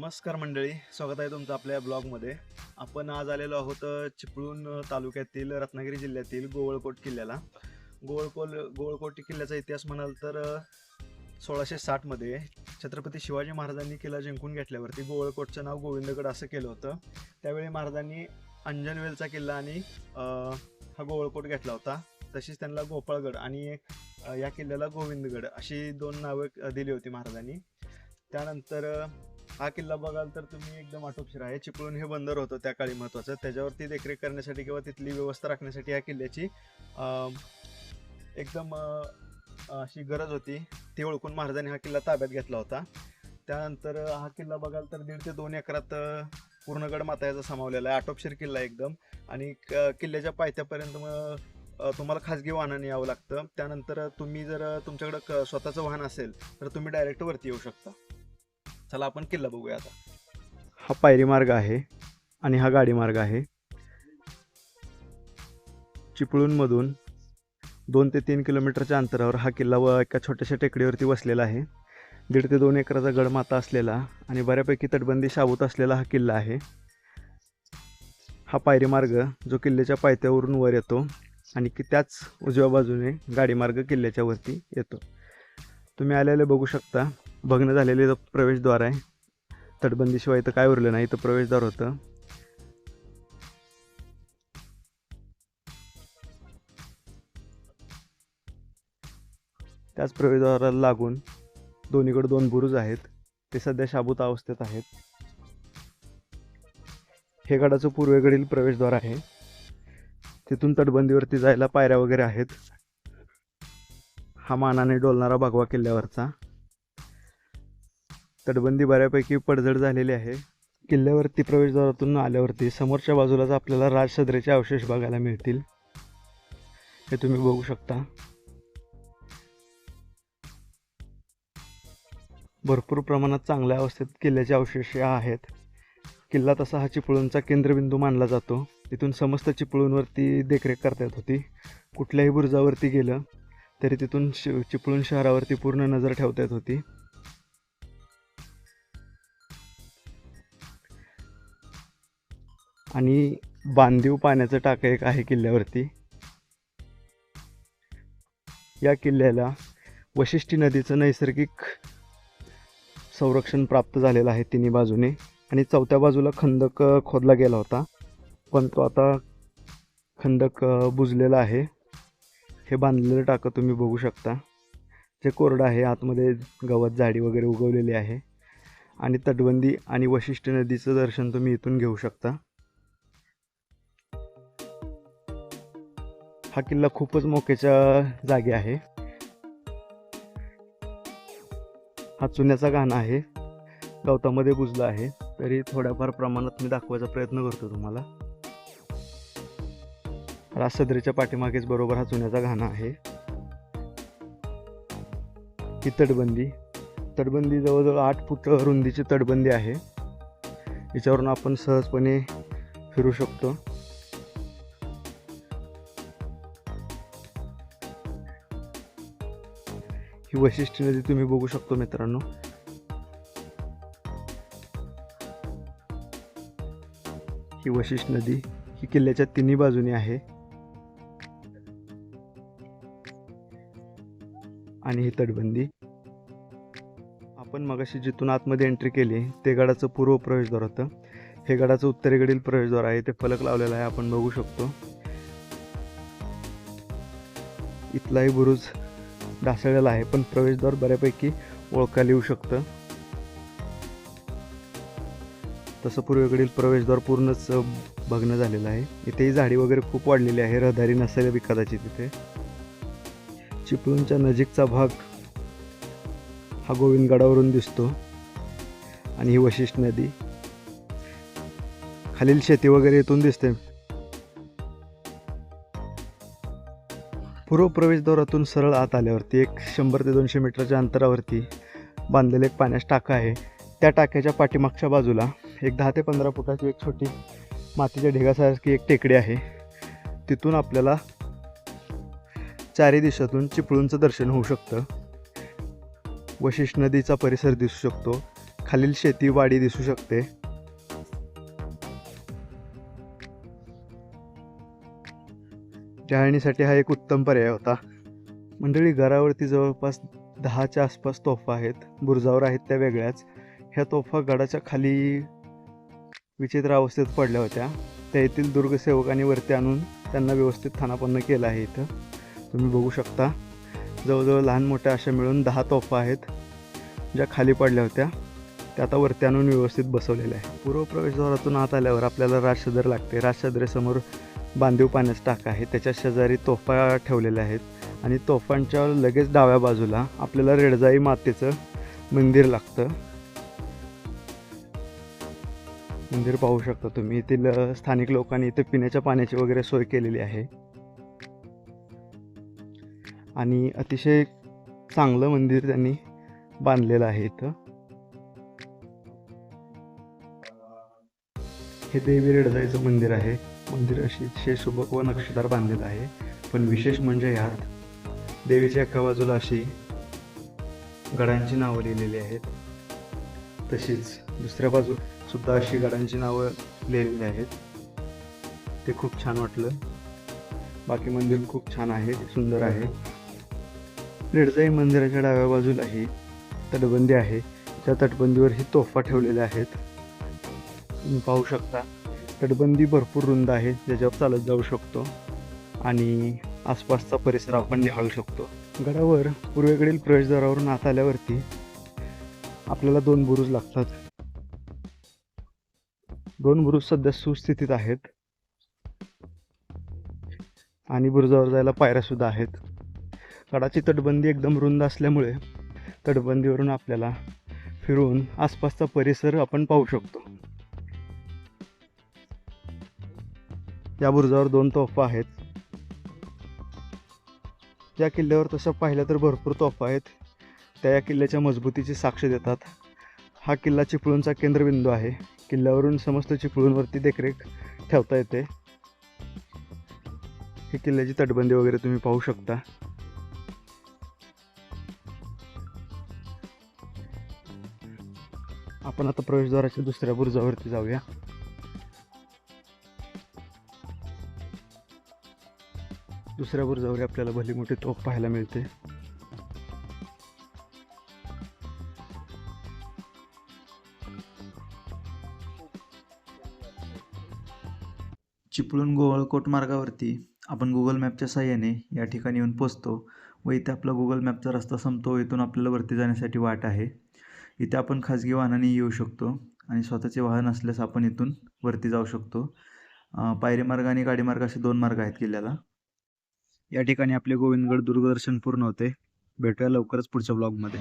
नमस्कार मंडळी स्वागत आहे तुमचं आपल्या ब्लॉगमध्ये. आपण आज आलेलो आहोत चिपळूण तालुक्यातील रत्नागिरी जिल्ह्यातील गोवळकोट किल्ल्याला. गोवळकोल गोवळकोट किल्ल्याचा इतिहास म्हणाल तर सोळाशे साठमध्ये छत्रपती शिवाजी महाराजांनी किल्ला जिंकून घेतल्यावरती गोवळकोटचं नाव गोविंदगड असं केलं होतं. त्यावेळी महाराजांनी अंजनवेलचा किल्ला आणि हा गोवळकोट घेतला होता. तशीच त्यांना गोपाळगड आणि या किल्ल्याला गोविंदगड अशी दोन नावं दिली होती महाराजांनी. त्यानंतर हा किल्ला बघाल तर तुम्ही एकदम आटोपशीर आहे. चिपळूण हे बंदर होतं त्या काळी महत्त्वाचं त्याच्यावरती देखरेख करण्यासाठी किंवा तिथली व्यवस्था राखण्यासाठी ह्या किल्ल्याची एकदम अशी गरज होती. ती ओळखून महाराजांनी हा किल्ला ताब्यात घेतला होता. त्यानंतर हा किल्ला बघाल तर दीड ते दोन एकरात पूर्णगड माता याचा सामावलेला आहे. आटोपशीर किल्ला एकदम. आणि क- किल्ल्याच्या पायथ्यापर्यंत मग तुम्हाला खाजगी वाहनाने यावं लागतं. त्यानंतर तुम्ही जर तुमच्याकडं क- स्वतःचं वाहन असेल तर तुम्ही डायरेक्ट वरती येऊ शकता. चला आपण किल्ला बघूया आता. हा पायरी मार्ग आहे आणि हा गाडी मार्ग आहे. चिपळूणमधून दोन ते तीन किलोमीटरच्या अंतरावर हा किल्ला व एका छोट्याशा टेकडीवरती वसलेला आहे. दीड ते दोन एकराचा गडमाता असलेला आणि बऱ्यापैकी तटबंदी शाबूत असलेला हा किल्ला आहे. हा पायरी मार्ग जो किल्ल्याच्या पायथ्यावरून वर येतो आणि की त्याच उजव्या बाजूने गाडी मार्ग किल्ल्याच्या वरती येतो. तुम्ही आलेले बघू शकता. भग्न झालेले प्रवेशद्वार आहे. तटबंदीशिवाय इथं काय उरलं नाही इथं प्रवेशद्वार होतं. त्याच प्रवेशद्वाराला लागून दोन्हीकडे दोन बुरुज आहेत. ते सध्या शाबूत अवस्थेत आहेत. हे गडाचं पूर्वेकडील प्रवेशद्वार आहे. तिथून तटबंदीवरती जायला पायऱ्या वगैरे आहेत. हा मानाने डोलणारा भगवा किल्ल्यावरचा. तटबंदी बऱ्यापैकी पडझड झालेली आहे. किल्ल्यावरती प्रवेशद्वारातून आल्यावरती समोरच्या बाजूलाच आपल्याला राजसदरेचे अवशेष बघायला मिळतील. हे तुम्ही बघू शकता. भरपूर प्रमाणात चांगल्या अवस्थेत किल्ल्याचे अवशेष या आहेत. किल्ला तसा हा चिपळूणचा केंद्रबिंदू मानला जातो. तिथून समस्त चिपळूणवरती देखरेख करता येत होती. कुठल्याही बुरुजावरती गेलं तरी तिथून शि चिपळूण शहरावरती पूर्ण नजर ठेवता येत होती. आणि बांधीव पाण्याचं टाकं एक आहे किल्ल्यावरती. या किल्ल्याला वशिष्ठी नदीचं नैसर्गिक संरक्षण प्राप्त झालेलं आहे तिन्ही बाजूने. आणि चौथ्या बाजूला खंदक खोदला गेला होता पण तो आता खंदक बुजलेला आहे. हे बांधलेलं टाकं तुम्ही बघू शकता. जे कोरडं आहे आतमध्ये गवत झाडी वगैरे उगवलेली आहे. आणि तटबंदी आणि वशिष्ठ नदीचं दर्शन तुम्ही इथून घेऊ शकता. हा किल्ला खूपच मोक्याच्या जागी आहे. हा चुन्याचा गाणं आहे. गवतामध्ये बुजला आहे. तरी थोड्याफार प्रमाणात मी दाखवायचा प्रयत्न करतो तुम्हाला. राजसदरीच्या पाठीमागेच बरोबर हा चुन्याचा घाणा आहे. ही तटबंदी. तटबंदी जवळजवळ आठ फूट रुंदीची तटबंदी आहे. याच्यावरून आपण सहजपणे फिरू शकतो. वैशिष्ट्य नदी तुम्ही बघू शकतो मित्रांनो. ही वशिष्ठ नदी ही किल्ल्याच्या तिन्ही बाजूनी आहे. आणि ही तटबंदी. आपण मगाशी जिथून आतमध्ये एंट्री केली ते गडाचं पूर्व प्रवेशद्वार होतं. हे गडाचं उत्तरेकडील प्रवेशद्वार आहे ते फलक लावलेला आहे आपण बघू शकतो. इथलाही बुरुज ढासळलेला आहे पण प्रवेशद्वार बऱ्यापैकी ओळखायला येऊ शकतं. तसं पूर्वेकडील प्रवेशद्वार पूर्णच भग्न झालेलं आहे. इथेही झाडी वगैरे खूप वाढलेली आहे रहदारी नसेल बी कदाचित तिथे चिपळूणच्या नजीकचा भाग हा गोविंदगडावरून दिसतो आणि ही वशिष्ठ नदी. खालील शेती वगैरे इथून दिसते. पूर्व प्रवेशद्वारातून सरळ आत आल्यावरती एक शंभर ते दोनशे मीटरच्या अंतरावरती बांधलेलं एक पाण्याचं टाकं आहे. त्या टाक्याच्या पाठीमागच्या बाजूला एक दहा ते पंधरा फुटाची एक छोटी मातीच्या ढिगासारखी एक टेकडी आहे. तिथून आपल्याला चारी दिशातून चिपळूणचं दर्शन होऊ शकतं. वशिष्ठ नदीचा परिसर दिसू शकतो. खालील शेती वाडी दिसू शकते. टहळणीसाठी हा एक उत्तम पर्याय होता. मंडळी घरावरती जवळपास दहाच्या आसपास तोफा आहेत. बुरजावर आहेत त्या वेगळ्याच. ह्या तोफा गडाच्या खाली विचित्र अवस्थेत पडल्या होत्या. त्या येथील दुर्गसेवकांनी वरती आणून त्यांना व्यवस्थित थानापन्न केलं आहे इथं. तुम्ही बघू शकता. जवळजवळ लहान मोठ्या अशा मिळून दहा तोफा आहेत ज्या खाली पडल्या होत्या. त्या आता वरती आणून व्यवस्थित बसवलेल्या आहे पूर्व प्रवेशद्वारातून आत आल्यावर आपल्याला राजसदर लागते. राजसदरेसमोर बांधीव पाण्याचा टाका आहे त्याच्या शेजारी तोफा ठेवलेल्या आहेत. आणि तोफांच्या लगेच डाव्या बाजूला आपल्याला रेडजाई मातेचं मंदिर लागतं. मंदिर पाहू शकता तुम्ही. येथील स्थानिक लोकांनी इथे पिण्याच्या पाण्याची वगैरे सोय केलेली आहे. आणि अतिशय चांगलं मंदिर त्यांनी बांधलेलं आहे इथं. हे देवी रेडजाईचं मंदिर आहे. मंदिर अतिशय सुबक व नक्षीदार बांधलेलं आहे. पण विशेष म्हणजे ह्यात देवीच्या एका बाजूला अशी गडांची नावं लिहिलेली आहेत. तशीच दुसऱ्या बाजू सुद्धा अशी गडांची नावं लिहिलेली आहेत. ते खूप छान वाटलं. बाकी मंदिर खूप छान आहे सुंदर आहे. रेडजाई मंदिराच्या डाव्या बाजूलाही तटबंदी आहे. त्या तटबंदीवर ही तोफा ठेवलेल्या आहेत. तुम्ही पाहू शकता. तटबंदी भरपूर रुंद आहे ज्याच्यावर चालत जाऊ शकतो. आणि आसपासचा परिसर आपण निहाळू शकतो. गडावर पूर्वेकडील प्रवेशद्वारावरून आत आल्यावरती आपल्याला दोन बुरुज लागतात. दोन बुरुज सध्या सुस्थितीत आहेत. आणि बुरुजावर जायला पायऱ्यासुद्धा आहेत. गडाची तटबंदी एकदम रुंद असल्यामुळे तटबंदीवरून आपल्याला फिरून आसपासचा परिसर आपण पाहू शकतो. या बुरुजावर दोन तोफा आहेत. या किल्ल्यावर तसं पाहिलं तर भरपूर तोफा आहेत. त्या या किल्ल्याच्या मजबूतीची साक्ष देतात. हा किल्ला चिपळूणचा केंद्रबिंदू आहे. किल्ल्यावरून समस्त चिपळूणवरती देखरेख ठेवता येते. ही किल्ल्याची तटबंदी वगैरे तुम्ही पाहू शकता. आपण आता प्रवेशद्वाराच्या दुसऱ्या बुरुजावरती जाऊया. दुसऱ्या बुरजावर आपल्याला भली मोठी तोफ पाहायला मिळते. चिपळूण गोवळकोट मार्गावरती आपण गुगल मॅपच्या साह्याने या ठिकाणी येऊन पोचतो व इथे आपला गुगल मॅपचा रस्ता संपतो इथून आपल्याला वरती जाण्यासाठी वाट आहे. इथे आपण खाजगी वाहनाने येऊ शकतो आणि स्वतःचे वाहन असल्यास आपण इथून वरती जाऊ शकतो. पायरी मार्ग आणि गाडी मार्ग असे दोन मार्ग आहेत किल्ल्याला. या ठिकाणी आपले गोविंदगड दुर्गदर्शन पूर्ण होते. भेटूया लवकरच पुढच्या ब्लॉगमध्ये